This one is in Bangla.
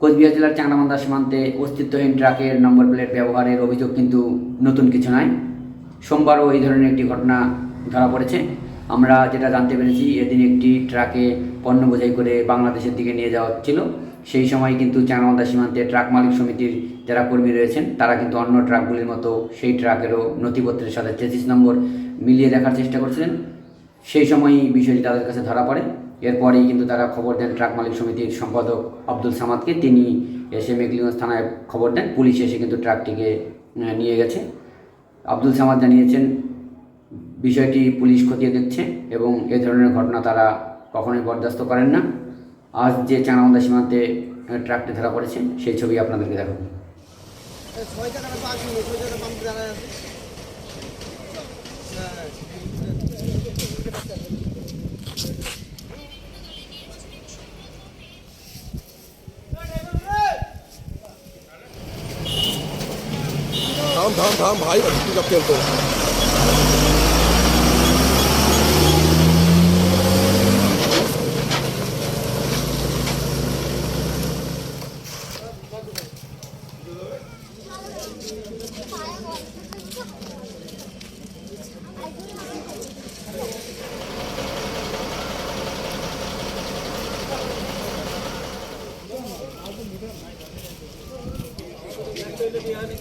কোচবিহার জেলার চাংরামান্দা সীমান্তে অস্তিত্বহীন ট্রাকের নম্বর প্লেট ব্যবহারের অভিযোগ কিন্তু নতুন কিছু নয়। সোমবারও এই ধরনের একটি ঘটনা ধরা পড়েছে। আমরা যেটা জানতে পেরেছি, এদিন একটি ট্রাকে পণ্য বোঝাই করে বাংলাদেশের দিকে নিয়ে যাওয়া হচ্ছিল। সেই সময় কিন্তু চাংরামান্দা সীমান্তে ট্রাক মালিক সমিতির যারা কর্মী রয়েছেন, তারা কিন্তু অন্য ট্রাকগুলির মতো সেই ট্রাকেরও নথিপত্রের সাথে চেসিস নম্বর মিলিয়ে দেখার চেষ্টা করছিলেন। সেই সময়ই বিষয়টি তাদের কাছে ধরা পড়ে। এরপরেই কিন্তু তারা খবর দেন ট্রাক মালিক সমিতির সম্পাদক আব্দুল সামাদকে। তিনি এসে মেঘলিগঞ্জ থানায় খবর দেন। পুলিশ এসে কিন্তু ট্রাকটিকে নিয়ে গেছে। আব্দুল সামাদ জানিয়েছেন, বিষয়টি পুলিশ খতিয়ে দেখছে এবং এ ধরনের ঘটনা তারা কখনোই বরদাস্ত করেন না। আজ যে চানামন্দা সীমান্তে ট্রাকটি ধরা পড়েছে, সেই ছবি আপনাদেরকে দেখাবো। ছয় টাকাটা পাঁচ মিনিট ছয় böyle bir yani